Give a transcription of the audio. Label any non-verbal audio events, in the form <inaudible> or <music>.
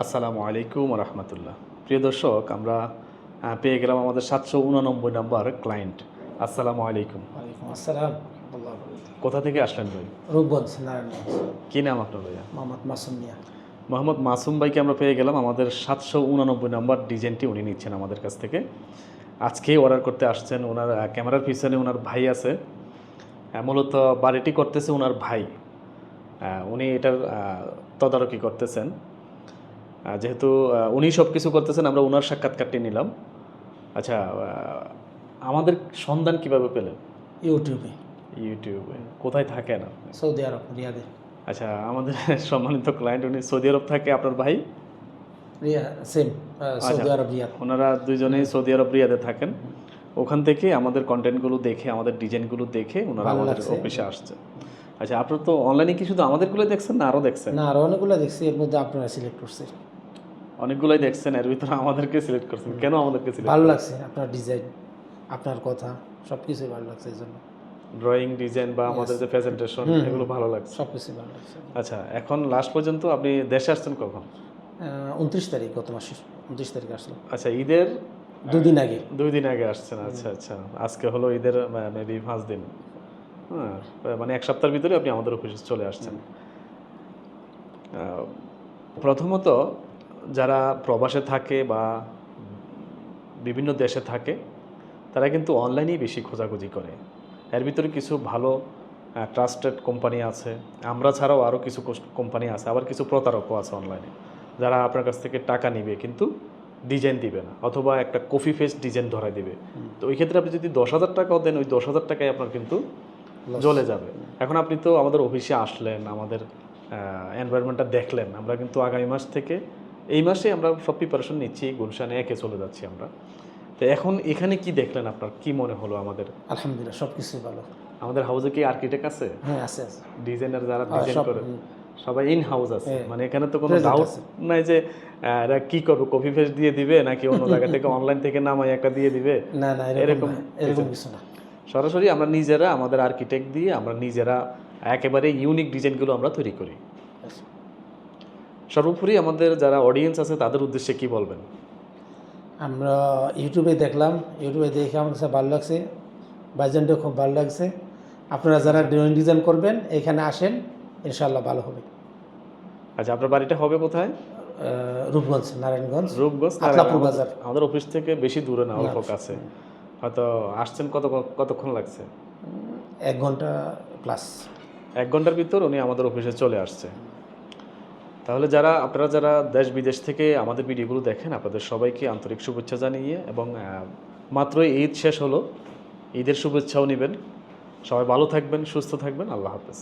আসসালামু আলাইকুম রহমতুল্লাহ। প্রিয় দর্শক আমরা পেয়ে গেলাম আমাদের সাতশো উননব্বই নম্বর ক্লায়েন্ট আসসালামু আলাইকুম। আসসালাম। কোথা থেকে আসলেন ভাই? রূপগঞ্জ নারায়ণগঞ্জ। কি নাম আপনার ভাইয়া? মোহাম্মদ মাসুম মিয়া। মোহাম্মদ মাসুম ভাইকে আমরা পেয়ে গেলাম আমাদের সাতশো উননব্বই নম্বর ডিজাইনটি উনি নিচ্ছেন আমাদের কাছ থেকে। আজকেই অর্ডার করতে আসছেন ওনার ক্যামেরার পিছনে ওনার ভাই আছে। মূলত বাড়িটি করতেছে ওনার ভাই। উনি এটার তদারকি করতেছেন। যেহেতু উনি সব কিছু করতেছেন আমরা ওনার সাক্ষাৎকারটি নিলাম। আচ্ছা আমাদের সন্ধান কীভাবে পেলেন? ইউটিউবে। ইউটিউবে। কোথায় থাকেন আপনি? সৌদি আরব রিয়াদে। আচ্ছা আমাদের <laughs> সম্মানিত ক্লায়েন্ট উনি সৌদি আরব থাকে আপনার ভাই? রিয়া সেম সৌদি আরব রিয়াদ। ওনারা দুজনেই সৌদি আরব রিয়াদে থাকেন। ওখান থেকে আমাদের কন্টেন্টগুলো দেখে আমাদের ডিজাইনগুলো দেখে ওনারা আমাদের অফিসে আসছে। আচ্ছা আপনার তো অনলাইনে কি শুধু আমাদেরগুলো দেখছেন না আরও দেখছেন? না আরও অনেকগুলো দেখছি এর মধ্যে আপনারা সিলেক্ট করছে অনেকগুলোই দেখছেন এর ভিতরে আমাদেরকে সিলেক্ট করছেন। কেন আমাদেরকে সিলেক্ট ভালো লাগছে আপনার ডিজাইন আপনার কথা সব কিছুই ভালো লাগছে এই জন্য। ড্রয়িং ডিজাইন বা আমাদের যে প্রেজেন্টেশন এগুলো ভালো লাগছে। সব কিছুই ভালো লাগছে। আচ্ছা এখন লাস্ট পর্যন্ত আপনি দেশে আসছেন কখন? উনত্রিশ তারিখ গত মাসের উনত্রিশ তারিখ আসলো আচ্ছা ঈদের? দুদিন আগে। দুই দিন আগে আসছেন আচ্ছা আচ্ছা। আজকে হলো ঈদের মেবি পাঁচ দিন। হ্যাঁ মানে এক সপ্তাহের ভিতরে আপনি আমাদের অফিসে চলে আসছেন। প্রথমত যারা প্রবাসে থাকে বা বিভিন্ন দেশে থাকে তারা কিন্তু অনলাইনেই বেশি খোঁজাখুঁজি করে। এর ভিতরে কিছু ভালো ট্রাস্টেড কোম্পানি আছে। আমরা ছাড়াও আরও কিছু কোম্পানি আছে। আবার কিছু প্রতারকও আছে অনলাইনে যারা আপনার কাছ থেকে টাকা নিবে কিন্তু ডিজাইন দিবে না অথবা একটা কফি ফেস ডিজাইন ধরাই দিবে। তো ওই ক্ষেত্রে আপনি যদি দশ হাজার টাকাও দেন ওই দশ হাজার টাকায় আপনার কিন্তু জ্বলে যাবে। এখন আপনি তো আমাদের অফিসে আসলেন আমাদের এনভায়রনমেন্টটা দেখলেন। আমরা কিন্তু আগামী মাস থেকে এই মাসে আমরা সব প্রিপারেশন নিচ্ছি গুলশানে একে চলে যাচ্ছি আমরা। তো এখন এখানে কি দেখলেন আপনার? কি মনে হলো আমাদের? আলহামদুলিল্লাহ সব কিছুই ভালো। আমাদের হাউসে কি আর্কিটেক্ট আছে? হ্যাঁ আছে আছে। ডিজাইনার যারা হ্যাঁ, ডিজাইন করে সবাই ইন হাউস আছে। হ্যাঁ। মানে এখানে তো কোনো ডাউট নাই যে এরা কি করবে? কপি ফেস দিয়ে দিবে নাকি অন্য জায়গা থেকে <laughs> অনলাইন থেকে নামাই একটা দিয়ে দিবে? না না এরকম এরকম এরকম কিছু না। সরাসরি আমরা নিজেরা আমাদের আর্কিটেক্ট দিয়ে আমরা নিজেরা একেবারে ইউনিক ডিজাইনগুলো আমরা তৈরি করি। সর্বোপরি আমাদের যারা অডিয়েন্স আছে তাদের উদ্দেশ্যে কি বলবেন? আমরা ইউটিউবে দেখলাম ইউটিউবে দেখে আমার কাছে ভালো লাগছে বাজেন্টও খুব ভালো লাগছে। আপনারা যারা ড্রয়িং ডিজাইন করবেন এখানে আসেন ইনশাল্লাহ ভালো হবে। আচ্ছা আপনার বাড়িটা হবে কোথায়? রূপগঞ্জ নারায়ণগঞ্জ। রূপগঞ্জ আতলাপুর বাজার। আমাদের অফিস থেকে বেশি দূরে না অল্প কাছে। হয়তো আসছেন কত কতক্ষণ লাগছে? এক ঘণ্টা প্লাস এক ঘণ্টার ভিতর উনি আমাদের অফিসে চলে আসছে। তাহলে যারা, আপনারা যারা দেশ বিদেশ থেকে আমাদের ভিডিওগুলো দেখেন, আপনাদের সবাইকে আন্তরিক শুভেচ্ছা জানিয়ে এবং মাত্র ঈদ শেষ হলো, ঈদের শুভেচ্ছাও নেবেন। সবাই ভালো থাকবেন, সুস্থ থাকবেন, আল্লাহ হাফেজ।